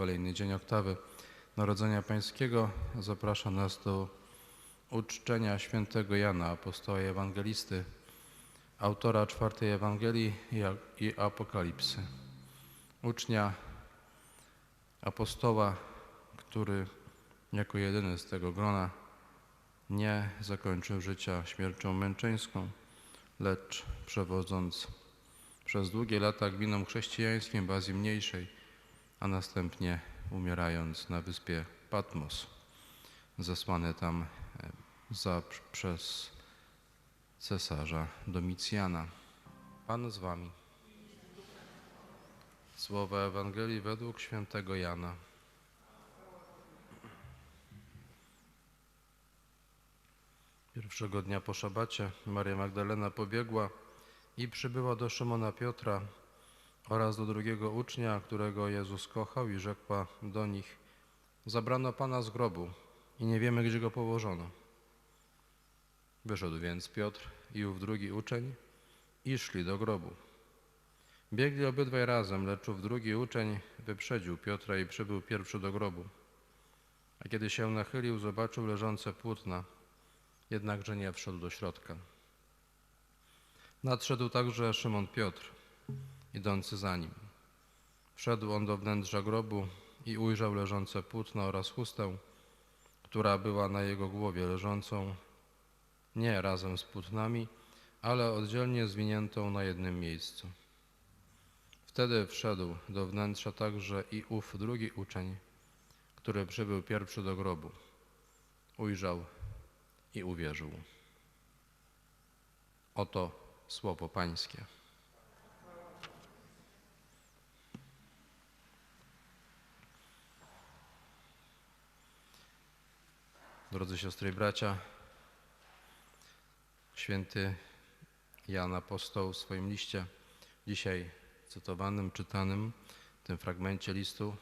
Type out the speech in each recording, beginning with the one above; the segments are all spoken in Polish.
Kolejny dzień oktawy Narodzenia Pańskiego zaprasza nas do uczczenia świętego Jana, apostoła i ewangelisty, autora czwartej Ewangelii i Apokalipsy. Ucznia apostoła, który jako jedyny z tego grona nie zakończył życia śmiercią męczeńską, lecz przewodząc przez długie lata gminom chrześcijańskim w Azji Mniejszej, a następnie umierając na wyspie Patmos, zesłany tam e, za, przez cesarza Domicjana. Pan z wami. Słowa Ewangelii według świętego Jana. Pierwszego dnia po szabacie Maria Magdalena pobiegła i przybyła do Szymona Piotra oraz do drugiego ucznia, którego Jezus kochał i rzekła do nich Zabrano Pana z grobu i nie wiemy, gdzie go położono. Wyszedł więc Piotr i ów drugi uczeń i szli do grobu. Biegli obydwaj razem, lecz ów drugi uczeń wyprzedził Piotra i przybył pierwszy do grobu. A kiedy się nachylił, zobaczył leżące płótna, jednakże nie wszedł do środka. Nadszedł także Szymon Piotr, idący za nim. Wszedł on do wnętrza grobu i ujrzał leżące płótno oraz chustę, która była na jego głowie leżącą, nie razem z płótnami, ale oddzielnie zwiniętą na jednym miejscu. Wtedy wszedł do wnętrza także i ów drugi uczeń, który przybył pierwszy do grobu. Ujrzał i uwierzył. Oto słowo Pańskie. Drodzy siostry i bracia, święty Jan Apostoł w swoim liście, dzisiaj cytowanym, czytanym, w tym fragmencie listu,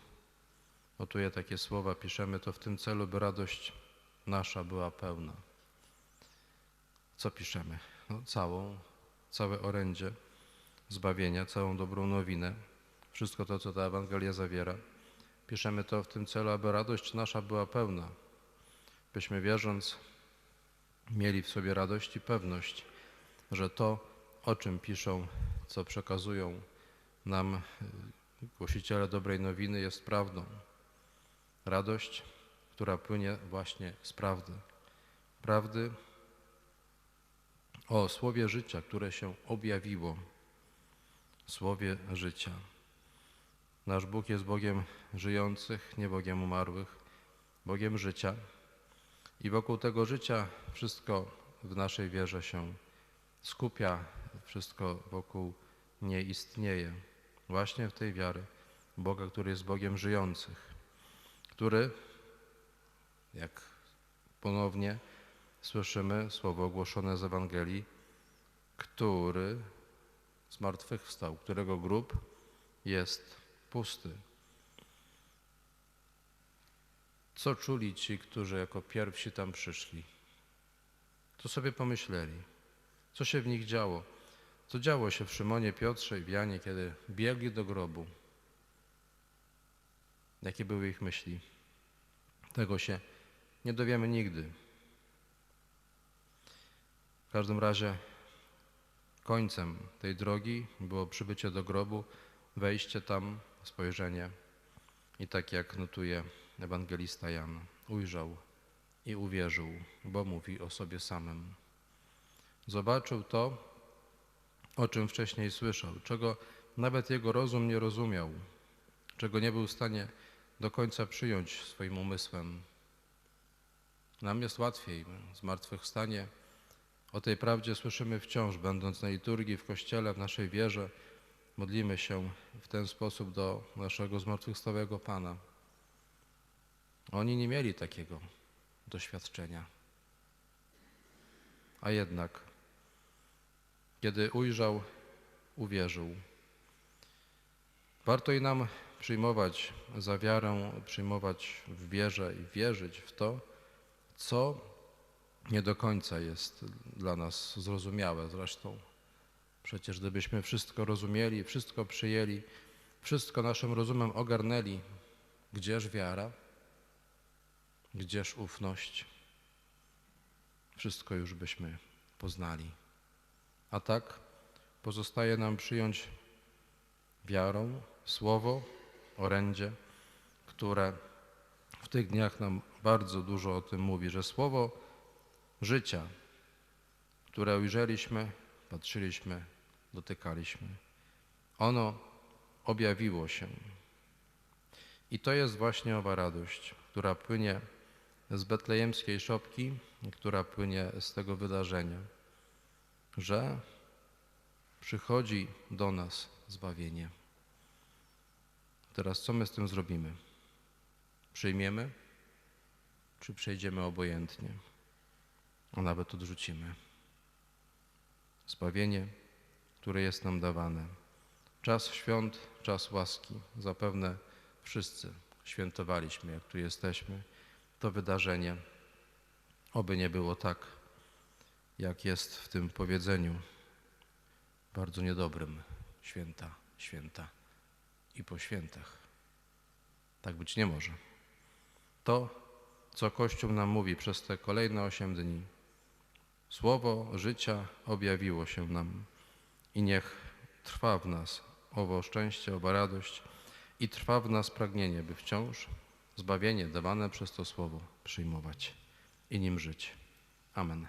notuje takie słowa, piszemy to w tym celu, by radość nasza była pełna. Co piszemy? No, całą, całe orędzie zbawienia, całą dobrą nowinę, wszystko to, co ta Ewangelia zawiera. Piszemy to w tym celu, aby radość nasza była pełna, byśmy wierząc mieli w sobie radość i pewność, że to, o czym piszą, co przekazują nam y, głosiciele dobrej nowiny, jest prawdą. Radość, która płynie właśnie z prawdy. Prawdy o słowie życia, które się objawiło. Słowie życia. Nasz Bóg jest Bogiem żyjących, nie Bogiem umarłych, Bogiem życia. I wokół tego życia wszystko w naszej wierze się skupia, wszystko wokół nie istnieje. Właśnie w tej wiary Boga, który jest Bogiem żyjących, który, jak ponownie słyszymy słowo ogłoszone z Ewangelii, który zmartwychwstał, którego grób jest pusty. Co czuli ci, którzy jako pierwsi tam przyszli? Co sobie pomyśleli? Co się w nich działo? Co działo się w Szymonie, Piotrze i w Janie, kiedy biegli do grobu? Jakie były ich myśli? Tego się nie dowiemy nigdy. W każdym razie końcem tej drogi było przybycie do grobu, wejście tam, spojrzenie i tak jak notuje ewangelista Jan, ujrzał i uwierzył, bo mówi o sobie samym. Zobaczył to, o czym wcześniej słyszał, czego nawet jego rozum nie rozumiał, czego nie był w stanie do końca przyjąć swoim umysłem. Nam jest łatwiej zmartwychwstanie. O tej prawdzie słyszymy wciąż, będąc na liturgii, w kościele, w naszej wierze. Modlimy się w ten sposób do naszego zmartwychwstałego Pana. Oni nie mieli takiego doświadczenia. A jednak, kiedy ujrzał, uwierzył. Warto i nam przyjmować za wiarę, przyjmować w wierze i wierzyć w to, co nie do końca jest dla nas zrozumiałe zresztą. Przecież gdybyśmy wszystko rozumieli, wszystko przyjęli, wszystko naszym rozumem ogarnęli, Gdzież wiara? Gdzież ufność? Wszystko już byśmy poznali. A tak pozostaje nam przyjąć wiarą słowo, orędzie, które w tych dniach nam bardzo dużo o tym mówi, że słowo życia, które ujrzeliśmy, patrzyliśmy, dotykaliśmy, ono objawiło się. I to jest właśnie owa radość, która płynie z betlejemskiej szopki, która płynie z tego wydarzenia, że przychodzi do nas zbawienie. Teraz co my z tym zrobimy? Przyjmiemy, czy przejdziemy obojętnie, a nawet odrzucimy? Zbawienie, które jest nam dawane. Czas świąt, czas łaski. Zapewne wszyscy świętowaliśmy, jak tu jesteśmy, to wydarzenie. Oby nie było tak, jak jest w tym powiedzeniu bardzo niedobrym. Święta, święta i po świętach. Tak być nie może. To, co Kościół nam mówi przez te kolejne osiem dni, słowo życia objawiło się nam i niech trwa w nas owo szczęście, owa radość i trwa w nas pragnienie, by wciąż zbawienie dawane przez to słowo przyjmować i nim żyć. Amen.